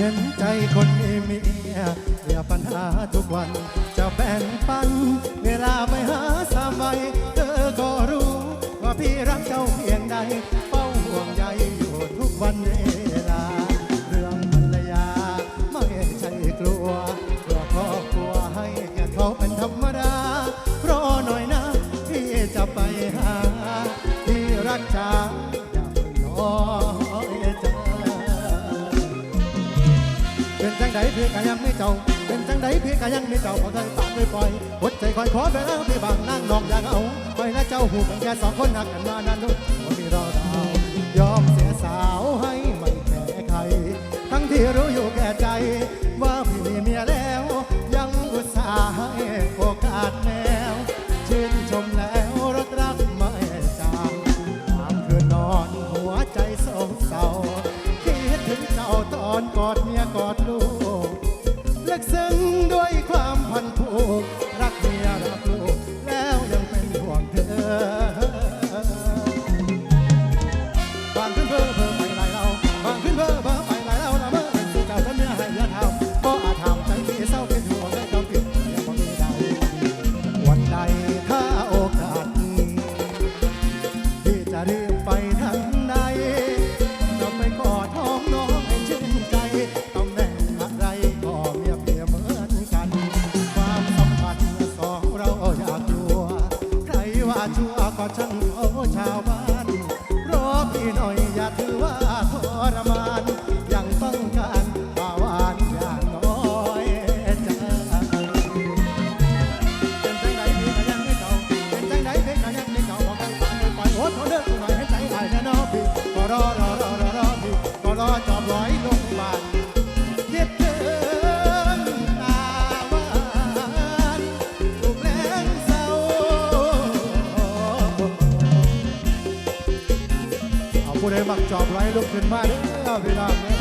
เห็นใจคนมีเมียเรียปัญหาทุกวัน จะแบ่งปัน เวลาไปหาสามใบเธอก็รู้ ว่าพี่รักเจ้าเพียงใดเฝ้าห่วงใยอยู่ทุกวันเวลา เรื่องภรรยาไม่ใช่กลัวเพื่อครอบครัวให้เกียรติเขาเป็นธรรมดารอหน่อยนะ พี่จะไปหา ที่รักจ้า เป็นจังใดเพื่อกันยังไม่เจ้า เป็นจังใดเพื่อกันยังไม่เจ้าขอเธอตามไปปล่อยหัวใจคอยขอไปแล้วพี่บางนั่งนองอยากเอาไปและเจ้าหูเป็นแค่สองคนหักกันมานานนุ่นว่ามีรอดาวยอมเสียสาวให้ไม่แพ้ใคร ทั้งที่รู้อยู่แก่ใจว่า อนกอดเมียกอดลูก ชั่วก็ช่างโอ้ชาวบ้าน ผู้ใดมักจอบไร้ลุกขึ้นมาเด้อพี่น้องเด้อ